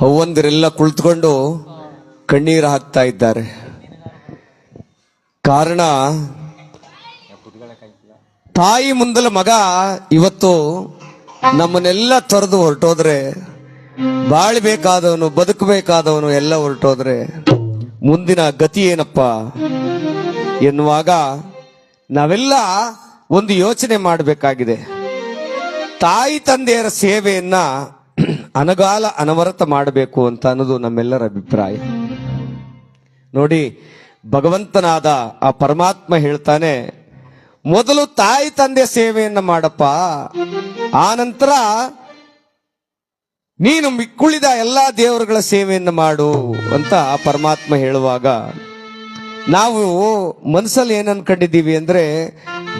ಅವ್ವಂದಿರೆಲ್ಲ ಕುಳಿತುಕೊಂಡು ಕಣ್ಣೀರು ಹಾಕ್ತಾ ಇದ್ದಾರೆ. ಕಾರಣ, ತಾಯಿ ಮುಂದಲ ಮಗ ಇವತ್ತು ನಮ್ಮನ್ನೆಲ್ಲ ತೊರೆದು ಹೊರಟೋದ್ರೆ ಬಾಳ್ಬೇಕಾದವನು ಬದುಕಬೇಕಾದವನು ಎಲ್ಲ ಹೊರಟೋದ್ರೆ ಮುಂದಿನ ಗತಿ ಏನಪ್ಪ ಎನ್ನುವಾಗ ನಾವೆಲ್ಲ ಒಂದು ಯೋಚನೆ ಮಾಡಬೇಕಾಗಿದೆ. ತಾಯಿ ತಂದೆಯರ ಸೇವೆಯನ್ನ ಅನಗಾಲ ಅನವರತ ಮಾಡಬೇಕು ಅಂತ ಅನ್ನೋದು ನಮ್ಮೆಲ್ಲರ ಅಭಿಪ್ರಾಯ. ನೋಡಿ, ಭಗವಂತನಾದ ಆ ಪರಮಾತ್ಮ ಹೇಳ್ತಾನೆ, ಮೊದಲು ತಾಯಿ ತಂದೆ ಸೇವೆಯನ್ನ ಮಾಡಪ್ಪ, ಆ ನಂತರ ನೀನು ಮಿಕ್ಕುಳಿದ ಎಲ್ಲಾ ದೇವರುಗಳ ಸೇವೆಯನ್ನು ಮಾಡು ಅಂತ ಆ ಪರಮಾತ್ಮ ಹೇಳುವಾಗ, ನಾವು ಮನಸ್ಸಲ್ಲಿ ಏನ್ ಅನ್ಕೊಂಡಿದ್ದೀವಿ ಅಂದ್ರೆ,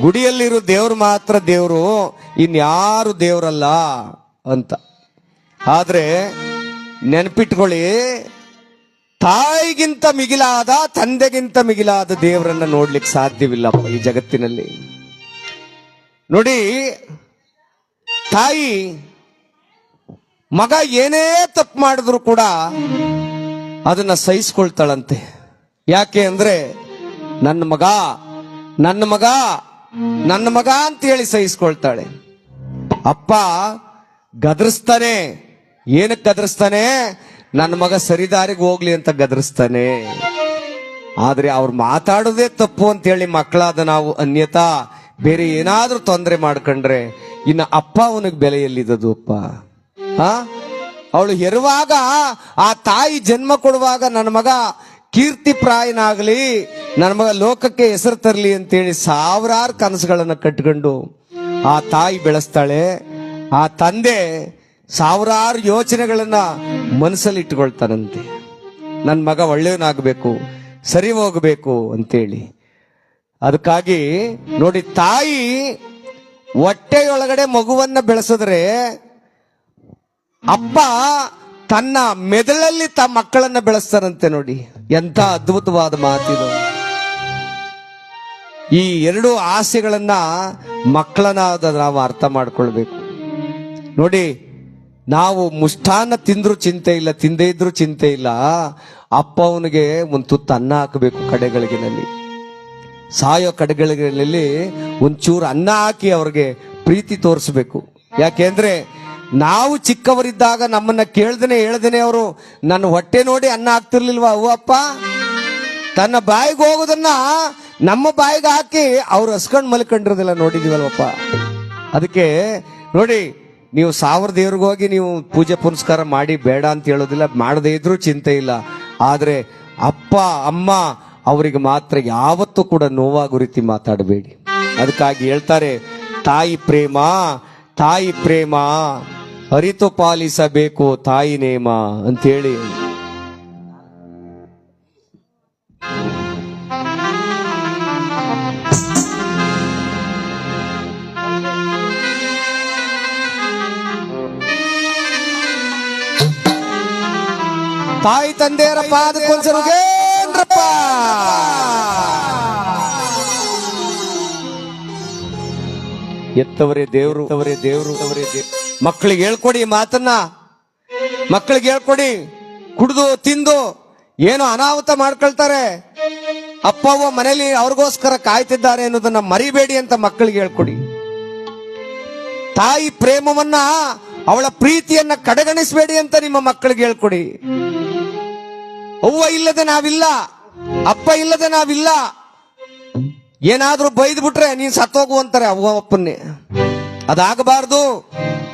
ಗುಡಿಯಲ್ಲಿರೋ ದೇವ್ರು ಮಾತ್ರ ದೇವರು, ಇನ್ಯಾರು ದೇವರಲ್ಲ ಅಂತ. ಆದ್ರೆ ನೆನಪಿಟ್ಕೊಳ್ಳಿ, ತಾಯಿಗಿಂತ ಮಿಗಿಲಾದ, ತಂದೆಗಿಂತ ಮಿಗಿಲಾದ ದೇವರನ್ನ ನೋಡ್ಲಿಕ್ಕೆ ಸಾಧ್ಯವಿಲ್ಲಪ್ಪ ಈ ಜಗತ್ತಿನಲ್ಲಿ. ನೋಡಿ, ತಾಯಿ ಮಗ ಏನೇ ತಪ್ಪು ಮಾಡಿದ್ರು ಕೂಡ ಅದನ್ನ ಸಹಿಸ್ಕೊಳ್ತಾಳಂತೆ. ಯಾಕೆ ಅಂದ್ರೆ, ನನ್ನ ಮಗ ನನ್ನ ಮಗ ನನ್ನ ಮಗ ಅಂತ ಹೇಳಿ ಸಹಿಸ್ಕೊಳ್ತಾಳೆ. ಅಪ್ಪ ಗದರಿಸ್ತಾನೆ. ಏನಕ್ಕೆ ಗದರಿಸ್ತಾನೆ? ನನ್ನ ಮಗ ಸರಿದಾರಿಗೆ ಹೋಗ್ಲಿ ಅಂತ ಗದರಿಸ್ತಾನೆ. ಆದ್ರೆ ಅವ್ರು ಮಾತಾಡೋದೇ ತಪ್ಪು ಅಂತ ಹೇಳಿ ಮಕ್ಕಳಾದ ನಾವು ಅನ್ಯತಾ, ಬೇರೆ ಏನಾದ್ರೂ ತೊಂದರೆ ಮಾಡ್ಕೊಂಡ್ರೆ ಇನ್ನು ಅಪ್ಪ ಅವನಿಗೆ ಬೆಲೆ ಎಲ್ಲಿದ್ದದು ಅಪ್ಪ? ಆ ಅವಳು ಹೆರುವಾಗ ಆ ತಾಯಿ ಜನ್ಮ ಕೊಡುವಾಗ ನನ್ನ ಮಗ ಕೀರ್ತಿ ಪ್ರಾಯನಾಗಲಿ ನನ್ನ ಮಗ ಲೋಕಕ್ಕೆ ಹೆಸರು ತರಲಿ ಅಂತೇಳಿ ಸಾವಿರಾರು ಕನಸುಗಳನ್ನು ಕಟ್ಕೊಂಡು ಆ ತಾಯಿ ಬೆಳೆಸ್ತಾಳೆ. ಆ ತಂದೆ ಸಾವಿರಾರು ಯೋಚನೆಗಳನ್ನ ಮನಸ್ಸಲ್ಲಿ ಇಟ್ಕೊಳ್ತಾನಂತೆ ನನ್ನ ಮಗ ಒಳ್ಳೆಯವನಾಗಬೇಕು, ಸರಿ ಹೋಗಬೇಕು ಅಂತೇಳಿ. ಅದಕ್ಕಾಗಿ ನೋಡಿ, ತಾಯಿ ಹೊಟ್ಟೆಯೊಳಗಡೆ ಮಗುವನ್ನ ಬೆಳೆಸಿದ್ರೆ ಅಪ್ಪ ತನ್ನ ಮೆದುಳಲ್ಲಿ ತ ಮಕ್ಕಳನ್ನ ಬೆಳೆಸ್ತಾರಂತೆ ನೋಡಿ. ಎಂತ ಅದ್ಭುತವಾದ ಮಾತಿದು. ಈ ಎರಡು ಆಸೆಗಳನ್ನ ಮಕ್ಕಳನ್ನ ನಾವು ಅರ್ಥ ಮಾಡ್ಕೊಳ್ಬೇಕು. ನೋಡಿ ನಾವು ಮುಷ್ಟಾನ್ನ ತಿಂದ್ರು ಚಿಂತೆ ಇಲ್ಲ, ತಿಂದೇ ಇದ್ರು ಚಿಂತೆ ಇಲ್ಲ. ಅಪ್ಪ ಅವನಿಗೆ ಒಂದು ತುತ್ತು ಅನ್ನ ಹಾಕಬೇಕು ಕಡೆಗಳಿಗೆನಲ್ಲಿ. ಸಾಯೋ ಕಡೆಗಳಿಗೆನಲ್ಲಿ ಒಂಚೂರು ಅನ್ನ ಹಾಕಿ ಅವ್ರಿಗೆ ಪ್ರೀತಿ ತೋರಿಸ್ಬೇಕು. ಯಾಕೆಂದ್ರೆ ನಾವು ಚಿಕ್ಕವರಿದ್ದಾಗ ನಮ್ಮನ್ನ ಕೇಳ್ದೇನೆ ಹೇಳ್ದೇನೆ ಅವರು, ನನ್ನ ಹೊಟ್ಟೆ ನೋಡಿ ಅನ್ನ ಹಾಕ್ತಿರ್ಲಿಲ್ವಾ? ಅವ್ವ ಅಪ್ಪ, ತನ್ನ ಬಾಯಿಗೆ ಹೋಗೋದನ್ನ ನಮ್ಮ ಬಾಯಿಗೆ ಹಾಕಿ ಅವ್ರು ಹಸ್ಕೊಂಡು ಮಲ್ಕೊಂಡಿರೋದಿಲ್ಲ ನೋಡಿದೀವಲ್ವಪ್ಪ ಅದಕ್ಕೆ ನೋಡಿ ನೀವು ಸಾವಿರ ದೇವ್ರಿಗೆ ಹೋಗಿ ನೀವು ಪೂಜೆ ಪುನಸ್ಕಾರ ಮಾಡಿ ಬೇಡ ಅಂತ ಹೇಳೋದಿಲ್ಲ, ಮಾಡದೇ ಇದ್ರೂ ಚಿಂತೆ ಇಲ್ಲ. ಆದರೆ ಅಪ್ಪ, ಅಮ್ಮ ಅವರಿಗೆ ಮಾತ್ರ ಯಾವತ್ತೂ ಕೂಡ ನೋವಾಗು ರೀತಿ ಮಾತಾಡಬೇಡಿ. ಅದಕ್ಕಾಗಿ ಹೇಳ್ತಾರೆ, ತಾಯಿ ಪ್ರೇಮ ತಾಯಿ ಪ್ರೇಮ, ಅರಿತು ಪಾಲಿಸಬೇಕು ತಾಯಿ ನೇಮ ಅಂತೇಳಿ ತಾಯಿ ತಂದೆಯರ ಪಾದಕ್ಕೊಂದ್ಸರುಗೇನ್ರಪ್ಪ ಎತ್ತವರೇ ದೇವರು ಅವರೇ ದೇವರು ಅವರೇ ಮಕ್ಕಳಿಗೆ ಹೇಳ್ಕೊಡಿ ಮಾತನ್ನ. ಮಕ್ಕಳಿಗೆ ಹೇಳ್ಕೊಡಿ. ಕುಡಿದು, ತಿಂದು, ಏನೋ ಅನಾಹುತ ಮಾಡ್ಕೊಳ್ತಾರೆ. ಅಪ್ಪ ಅವ್ವ ಮನೇಲಿ ಅವ್ರಿಗೋಸ್ಕರ ಕಾಯ್ತಿದ್ದಾರೆ ಅನ್ನೋದನ್ನ ಮರಿಬೇಡಿ ಅಂತ ಮಕ್ಕಳಿಗೆ ಹೇಳ್ಕೊಡಿ. ತಾಯಿ ಪ್ರೇಮವನ್ನ, ಅವಳ ಪ್ರೀತಿಯನ್ನ ಕಡೆಗಣಿಸಬೇಡಿ ಅಂತ ನಿಮ್ಮ ಮಕ್ಕಳಿಗೆ ಹೇಳ್ಕೊಡಿ. ಅವ್ವ ಇಲ್ಲದೆ ನಾವಿಲ್ಲ, ಅಪ್ಪ ಇಲ್ಲದೆ ನಾವಿಲ್ಲ. ಏನಾದ್ರೂ ಬೈದ್ ಬಿಟ್ರೆ ನೀನ್ ಸತ್ತೋಗು ಅಂತಾರೆ ಅವ್ವ ಅಪ್ಪನ್ನೇ. ಅದಾಗಬಾರ್ದು.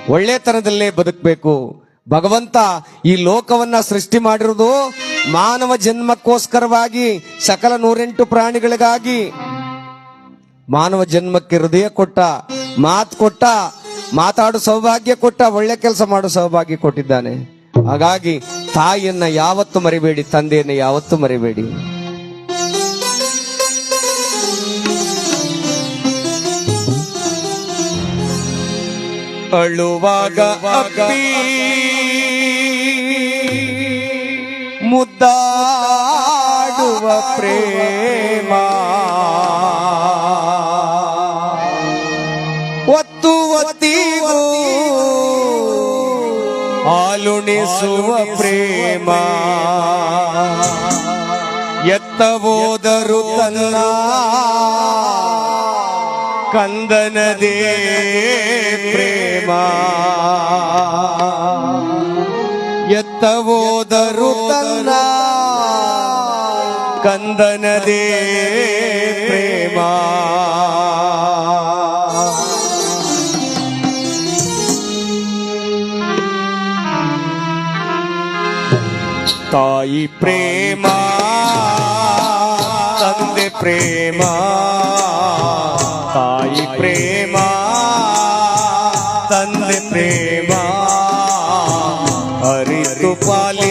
ಒಳ್ಳೆತನದಲ್ಲೇ ಬದುಕಬೇಕು. ಭಗವಂತ ಈ ಲೋಕವನ್ನ ಸೃಷ್ಟಿ ಮಾಡಿರುವುದು ಮಾನವ ಜನ್ಮಕ್ಕೋಸ್ಕರವಾಗಿ, ಸಕಲ ನೂರೆಂಟು ಪ್ರಾಣಿಗಳಿಗಾಗಿ. ಮಾನವ ಜನ್ಮಕ್ಕೆ ಹೃದಯ ಕೊಟ್ಟ, ಮಾತು ಕೊಟ್ಟ, ಮಾತಾಡೋ ಸೌಭಾಗ್ಯ ಕೊಟ್ಟ, ಒಳ್ಳೆ ಕೆಲಸ ಮಾಡೋ ಸೌಭಾಗ್ಯ ಕೊಟ್ಟಿದ್ದಾನೆ. ಹಾಗಾಗಿ ತಾಯಿಯನ್ನ ಯಾವತ್ತು ಮರಿಬೇಡಿ ತಂದೆಯನ್ನ ಯಾವತ್ತು ಮರಿಬೇಡಿ. ಅಳುವಾಗ ಮುದ್ದಾಡುವ ಪ್ರೇಮ. ಹಾಲುಣಿಸುವ ಪ್ರೇಮ ಎತ್ತ ಹೋದರು ತನ್ನ ಕಂದನದೇ ಪ್ರೇಮ ಎತ್ತ ಹೋದರು ತನ್ನ ಕಂದನದೇ ಪ್ರೇಮ ತಾಯಿ ಪ್ರೇಮ ತಂದೆ ಪ್ರೇಮ ತಾಯಿ ಪ್ರೇಮ ತಂದೆ ಪ್ರೇಮ ಅರಿತು ಪಾಲಿಸಬೇಕು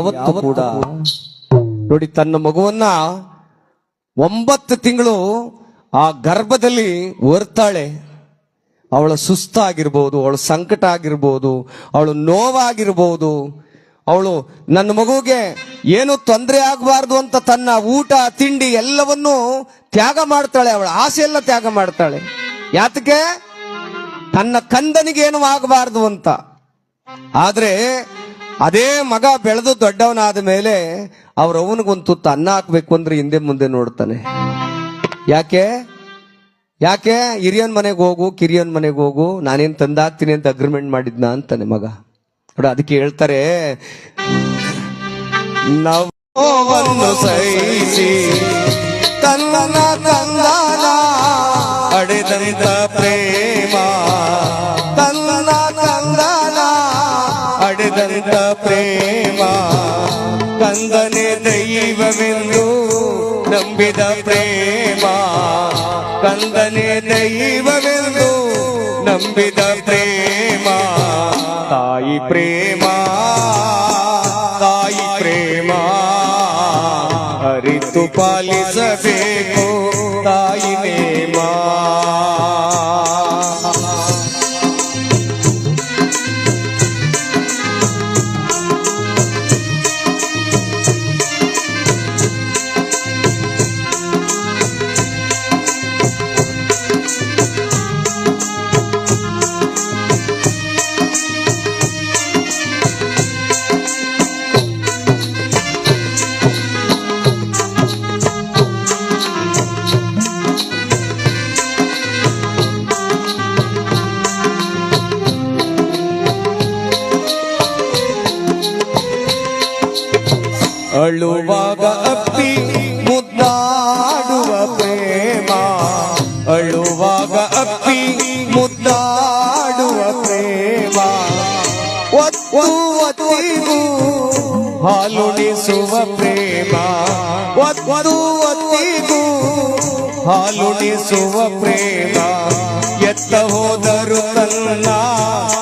ಯಾವತ್ತೂ ಕೂಡ. ನೋಡಿ, ತನ್ನ ಮಗುವನ್ನ ಒಂಬತ್ತು ತಿಂಗಳು ಆ ಗರ್ಭದಲ್ಲಿ ಹೊರ್ತಾಳೆ ಅವಳ ಸುಸ್ತಾಗಿರ್ಬೋದು, ಅವಳ ಸಂಕಟ ಆಗಿರ್ಬೋದು ಅವಳು ನೋವಾಗಿರ್ಬೋದು. ಅವಳು ನನ್ನ ಮಗುವಿಗೆ ಏನು ತೊಂದರೆ ಆಗಬಾರ್ದು ಅಂತ ತನ್ನ ಊಟ, ತಿಂಡಿ ಎಲ್ಲವನ್ನೂ ತ್ಯಾಗ ಮಾಡ್ತಾಳೆ. ಅವಳ ಆಸೆ ಎಲ್ಲ ತ್ಯಾಗ ಮಾಡ್ತಾಳೆ. ಯಾತಕ್ಕೆ? ತನ್ನ ಕಂದನಿಗೇನು ಆಗಬಾರ್ದು ಅಂತ. ಆದ್ರೆ ಅದೇ ಮಗ ಬೆಳೆದು ದೊಡ್ಡವನಾದ ಮೇಲೆ ಅವ್ರ ಅವನಿಗೊಂದು ತುತ್ತು ಅನ್ನ ಹಾಕ್ಬೇಕು ಅಂದ್ರೆ ಹಿಂದೆ ಮುಂದೆ ನೋಡ್ತಾನೆ. ಯಾಕೆ? ಯಾಕೆ? ಹಿರಿಯನ್ ಮನೆಗೆ ಹೋಗು, ಕಿರಿಯನ್ ಮನೆಗೆ ಹೋಗು, ನಾನೇನ್ ತಂದಾಕ್ತೀನಿ ಅಂತ ಅಗ್ರಿಮೆಂಟ್ ಮಾಡಿದ್ನ ಅಂತಾನೆ ಮಗ. ನೋಡ, ಅದಕ್ಕೆ ಹೇಳ್ತಾರೆ ನೋವನ್ನು ಸಹಿಸಿ ತನ್ನ ಅಡೆದಂತ ಪ್ರೇಮ ಅಡೆದಂತ ಪ್ರೇಮ ಕಂದನೆ ದೈವವೆಂದು ನಂಬಿದ ಪ್ರೇಮ ಕಂದನೆ ದೈವವೆಂದು ನಂಬಿದ ಪ್ರೇಮ ತಾಯಿ ಪ್ರೇಮ ತಾಯಿ ಪ್ರೇಮ ಅರಿತು ಪಾಲಿಸಬೇಕು ತಾಯಿ ನೇಮ ಅಳುವಾಗ ಅಪ್ಪಿ ಮುದ್ದಾಡುವ ಪ್ರೇಮ. ಅಳುವಾಗ ಅಪ್ಪಿ ಮುದ್ದಾಡುವ ಪ್ರೇಮ. ಒತ್ತು ಒತ್ತಿಗೂ ಹಾಲುಣಿಸುವ ಪ್ರೇಮ. ಒತ್ತು ಒತ್ತಿಗೂ ಹಾಲುಣಿಸುವ ಪ್ರೇಮ. ಎತ್ತ ಹೋದರು ತನ್ನ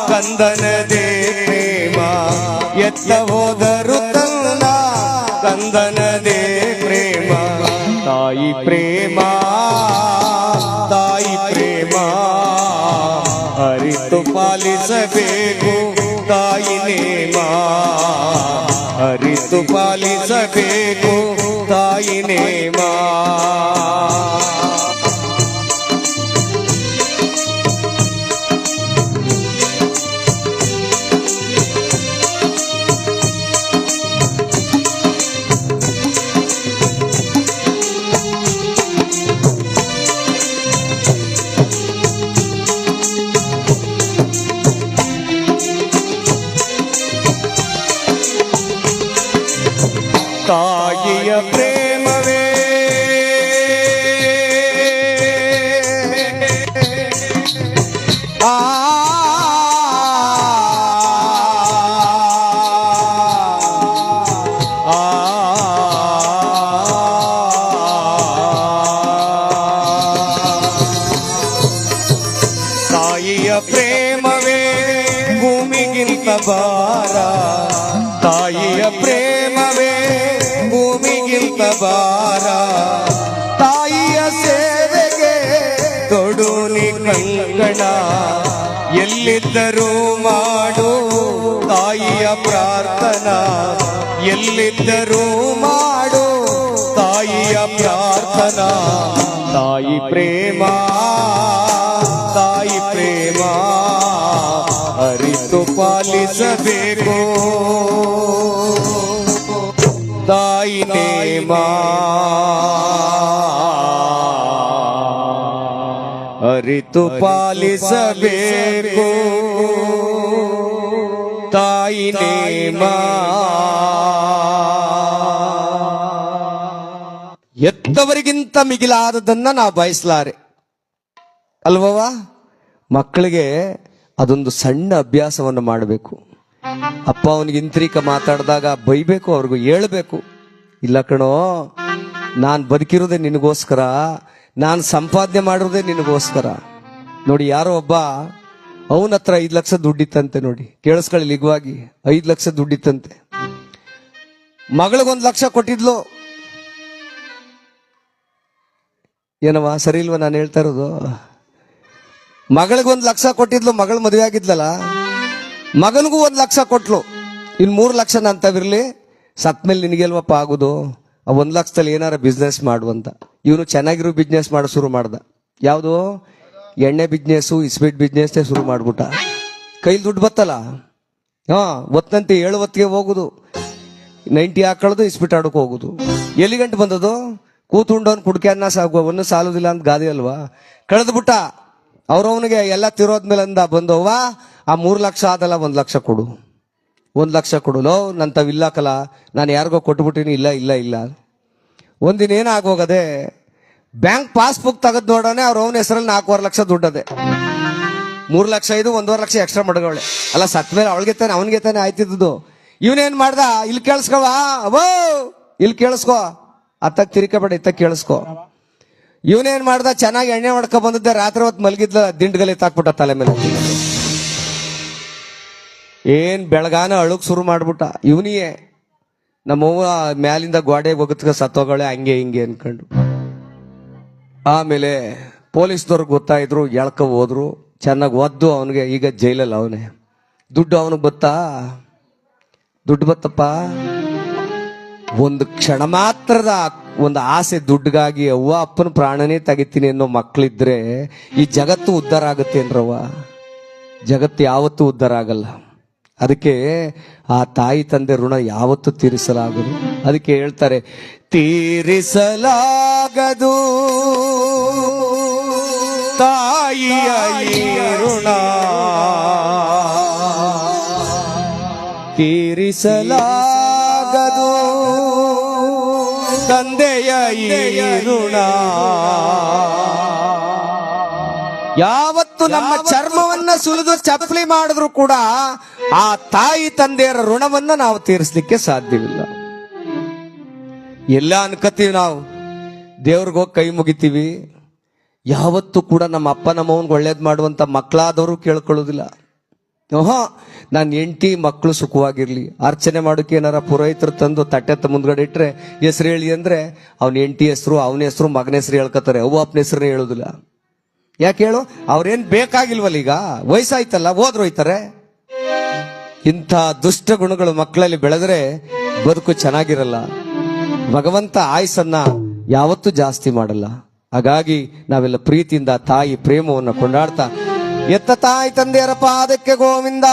ಕಂದನದೇ ಪ್ರೇಮ. ಎತ್ತ ಹೋದರು ತಾಯಿ ಪ್ರೇಮ ತಾಯಿ ಪ್ರೇಮ ಅರಿತು ಪಾಲಿಸಬೇಕು ತಾಯಿ ನೇಮ ಅರಿತು ಪಾಲಿಸಬೇಕು ತಾಯಿ ನೇಮ ತಾಯಿಯ ಕಂಗಣ ಎಲ್ಲಿದ್ದರೂ ಮಾಡು ತಾಯಿಯ ಪ್ರಾರ್ಥನಾ. ಎಲ್ಲಿದ್ದರೂ ಮಾಡು ತಾಯಿಯ ಪ್ರಾರ್ಥನಾ. ತಾಯಿ ಪ್ರೇಮ ತಾಯಿ ಪ್ರೇಮ, ಅರಿತು ಪಾಲಿಸಬೇಕು. ತಾಯಿ ನೇಮ ಅರಿತು ಪಾಲಿಸಬೇಕು. ತಾಯಿ ನೇಮ. ಎತ್ತವರಿಗಿಂತ ಮಿಗಿಲಾದದನ್ನ ನಾ ಬಯಸಲಾರೆ. ಅಲ್ವವ ಮಕ್ಕಳಿಗೆ ಅದೊಂದು ಸಣ್ಣ ಅಭ್ಯಾಸವನ್ನು ಮಾಡಬೇಕು. ಅಪ್ಪ ಅವನಿಗೆ ಇಂತ್ರಿಕ ಮಾತಾಡಿದಾಗ ಬೈಬೇಕು ಅವ್ರಿಗೂ ಹೇಳ್ಬೇಕು. ಇಲ್ಲ ಕಣೋ ನಾನು ಬದುಕಿರೋದೆ ನಿನಗೋಸ್ಕರ ನಾನು ಸಂಪಾದನೆ ಮಾಡಿರೋದೇ ನಿನಗೋಸ್ಕರ. ನೋಡಿ, ಯಾರೋ ಒಬ್ಬ, ಅವನ ಹತ್ರ ಐದು ಲಕ್ಷ ದುಡ್ಡಿತ್ತಂತೆ ನೋಡಿ. ಕೇಳಿಸ್ಕೊಳ್ಳಿ ಲಿಗುವಾಗಿ ಐದು ಲಕ್ಷ ದುಡ್ಡಿತ್ತಂತೆ. ಮಗಳಿಗೊಂದು ಲಕ್ಷ ಕೊಟ್ಟಿದ್ಲು. ಏನವ ಸರಿ ಇಲ್ವಾ ನಾನು ಹೇಳ್ತಾ ಇರೋದು? ಮಗಳಿಗೊಂದು ಲಕ್ಷ ಕೊಟ್ಟಿದ್ಲು, ಮಗಳು ಮದುವೆ ಆಗಿದ್ಲಲ್ಲ? ಮಗನಿಗೂ ಒಂದು ಲಕ್ಷ ಕೊಟ್ಲು. ಇನ್ನು ಮೂರು ಲಕ್ಷ ನಾನು ತವಿರ್ಲಿ, ಸತ್ಮೇಲೆ ನಿನಗೆಲ್ವಪ್ಪ ಆಗೋದು? ಆ ಒಂದು ಲಕ್ಷದಲ್ಲಿ ಏನಾರ ಬಿಸ್ನೆಸ್ ಮಾಡು ಅಂತ. ಇವನು ಚೆನ್ನಾಗಿರೋ ಬಿಸ್ನೆಸ್ ಮಾಡೋ ಶುರು ಮಾಡ್ದ. ಯಾವುದು? ಎಣ್ಣೆ ಬಿಸ್ನೆಸ್ಸು ಇಸ್ಪೀಟ್ ಬಿಸ್ನೆಸ್ನೇ ಶುರು ಮಾಡ್ಬಿಟ್ಟ. ಕೈಲಿ ದುಡ್ಡು ಬತ್ತಲ್ಲ? ಹಾಂ ಒತ್ತಂತೆ ಏಳು ಹೊತ್ತಿಗೆ ಹೋಗುದು. ನೈಂಟಿ ಹಾಕೊಳ್ಳೋದು ಇಸ್ಪಿಟ್ ಆಡೋಕೆ ಹೋಗುದು. ಎಲ್ಲಿ ಗಂಟೆ ಬಂದದು? ಕೂತುಂಡವನ್ ಕುಡ್ಕೆ ಅನ್ನ ಸಾಕು ಅವನು ಸಾಲೋದಿಲ್ಲ ಅಂತ ಗಾದೆ ಅಲ್ವಾ? ಕಳೆದು ಬಿಟ್ಟ. ಅವ್ರವನಿಗೆ ಎಲ್ಲ ತಿರೋದ್ಮೇಲೆ ಅಂದ ಬಂದವ್ವ, ಆ ಮೂರು ಲಕ್ಷ ಆದಲ್ಲ, ಒಂದು ಲಕ್ಷ ಕೊಡು. ಒಂದು ಲಕ್ಷ ಕೊಡು. ಲೋ ನನ್ನ ತವಿಲ್ಲಾಕಲ್ಲ ನಾನು ಯಾರಿಗೋ ಕೊಟ್ಬಿಟ್ಟಿನಿ, ಇಲ್ಲ ಇಲ್ಲ ಇಲ್ಲ. ಒಂದಿನ ಏನಾಗೋಗದೆ ಬ್ಯಾಂಕ್ ಪಾಸ್ಬುಕ್ ತೆಗೆದು ನೋಡೋಣ ಅವ್ರ ಅವನ ಹೆಸರಲ್ಲಿ ನಾಲ್ಕೂವರೆ ಲಕ್ಷ ದುಡ್ಡದೆ ಮೂರು ಲಕ್ಷ ಇದು ಒಂದೂವರೆ ಲಕ್ಷ ಎಕ್ಸ್ಟ್ರಾ ಮಡಗವಳೆ. ಅಲ್ಲ ಸತ್ ಮೇಲೆ ಅವಳಿಗೆ ತಾನೆ, ಅವನಿಗೆ ತಾನೆ ಆಯ್ತಿದ್ದು ಇವನೇನ್ ಮಾಡ್ದ? ಇಲ್ಲಿ ಕೇಳಿಸ್ಕವ ಅವೋ ಇಲ್ಲಿ ಕೇಳಿಸ್ಕೋ. ಅತ್ತಕ್ ತಿರ್ಕಬೇಡ ಇತ್ತ ಕೇಳಿಸ್ಕೋ. ಇವನೇನ್ ಮಾಡ್ದ? ಚೆನ್ನಾಗಿ ಎಣ್ಣೆ ಮಾಡ್ಕೊ ಬಂದಿದ್ದೆ, ರಾತ್ರಿ ಹೊತ್ತು ಮಲಗಿದ್ಲ ದಿಂಡ್ಗಲಿ ತಾಕ್ಬಿಟ್ಟ ತಲೆ ಮೇಲೆ. ಏನ್ ಬೆಳಗಾನ ಅಳುಕ್ ಶುರು ಮಾಡ್ಬಿಟ್ಟ. ಇವನಿಯೇ. ನಮ್ಮವ್ವ ಮ್ಯಾಲಿಂದ ಗೋಡೆಗೆ ಹೋಗತ್ಕ ಸತ್ತೋಗಳೆ ಹಂಗೆ ಹಿಂಗೆ ಅನ್ಕೊಂಡು. ಆಮೇಲೆ ಪೊಲೀಸ್ದವ್ರಿಗೆ ಗೊತ್ತಾಯಿದ್ರು, ಎಳ್ಕ ಹೋದ್ರು, ಚೆನ್ನಾಗಿ ಒದ್ದು ಅವನಿಗೆ, ಈಗ ಜೈಲಲ್ಲಿ ಅವನೇ. ದುಡ್ಡು ಅವನಿಗೆ ಬತ್ತಾ? ದುಡ್ಡು ಬತ್ತಪ್ಪ? ಒಂದು ಕ್ಷಣ ಮಾತ್ರದ ಒಂದು ಆಸೆ ದುಡ್ಡಿಗಾಗಿ ಅವ್ವ ಅಪ್ಪನ ಪ್ರಾಣನೇ ತೆಗಿತೀನಿ ಅನ್ನೋ ಮಕ್ಕಳಿದ್ರೆ ಈ ಜಗತ್ತು ಉದ್ಧಾರ ಆಗುತ್ತೆ ಏನ್ರವ್ವ ಜಗತ್ತು ಯಾವತ್ತೂ ಉದ್ಧಾರ ಆಗಲ್ಲ. ಅದಕ್ಕೆ ಆ ತಾಯಿ ತಂದೆ ಋಣ ಯಾವತ್ತೂ ತೀರಿಸಲಾಗದು. ಅದಕ್ಕೆ ಹೇಳ್ತಾರೆ ತೀರಿಸಲಾಗದು. ತಾಯಿಯ ಋಣ ತೀರಿಸಲಾಗದು. ತಂದೆಯ ಋಣ ಯಾವತ್ತು ನಮ್ಮ ಚರ್ಮವನ್ನ ಸುಲಿದು ಚಪ್ಪಲಿ ಮಾಡಿದ್ರು ಕೂಡ ಆ ತಾಯಿ ತಂದೆಯರ ಋಣವನ್ನ ನಾವು ತೀರಿಸಲಿಕ್ಕೆ ಸಾಧ್ಯವಿಲ್ಲ. ಎಲ್ಲ ಅನ್ಕತೀವಿ ನಾವು. ದೇವ್ರಿಗೆ ಹೋಗಿ ಕೈ ಮುಗಿತೀವಿ. ಯಾವತ್ತೂ ಕೂಡ ನಮ್ಮ ಅಪ್ಪ ನಮ್ಮವನ್ಗೆ ಒಳ್ಳೇದು ಮಾಡುವಂಥ ಮಕ್ಕಳಾದವರು ಕೇಳ್ಕೊಳ್ಳೋದಿಲ್ಲ. ಓಹೋ, ನಾನು ಎಂಟಿ ಮಕ್ಕಳು ಸುಖವಾಗಿರಲಿ. ಅರ್ಚನೆ ಮಾಡೋಕೆ ಏನಾರ ಪುರೋಹಿತರು ತಂದು ತಟ್ಟೆತ್ತ ಮುಂದ್ಗಡೆ ಇಟ್ಟರೆ ಹೆಸರು ಹೇಳಿ ಅಂದರೆ ಅವ್ನ ಎಂಟಿ ಹೆಸರು, ಅವನ ಹೆಸರು, ಮಗನ ಹೆಸರು ಹೇಳ್ಕೊತಾರೆ ಅವ್ವ ಅಪ್ಪನ ಹೆಸರು ಹೇಳೋದಿಲ್ಲ. ಯಾಕೆ ಹೇಳು? ಅವ್ರೇನು ಬೇಕಾಗಿಲ್ವಲ್ಲ ಈಗ? ವಯಸ್ಸಾಯ್ತಲ್ಲ, ಹೋದ್ರು ಹೋಯ್ತಾರೆ. ಇಂಥ ದುಷ್ಟ ಗುಣಗಳು ಮಕ್ಕಳಲ್ಲಿ ಬೆಳೆದ್ರೆ ಬದುಕು ಚೆನ್ನಾಗಿರಲ್ಲ. ಭಗವಂತ ಆಯಸ್ಸನ್ನ ಯಾವತ್ತೂ ಜಾಸ್ತಿ ಮಾಡಲ್ಲ. ಹಾಗಾಗಿ ನಾವೆಲ್ಲ ಪ್ರೀತಿಯಿಂದ ತಾಯಿ ಪ್ರೇಮವನ್ನು ಕೊಂಡಾಡ್ತಾ, ಎತ್ತ ತಾಯಿ ತಂದೆಯರ ಪಾದಕ್ಕೆ ಗೋವಿಂದ.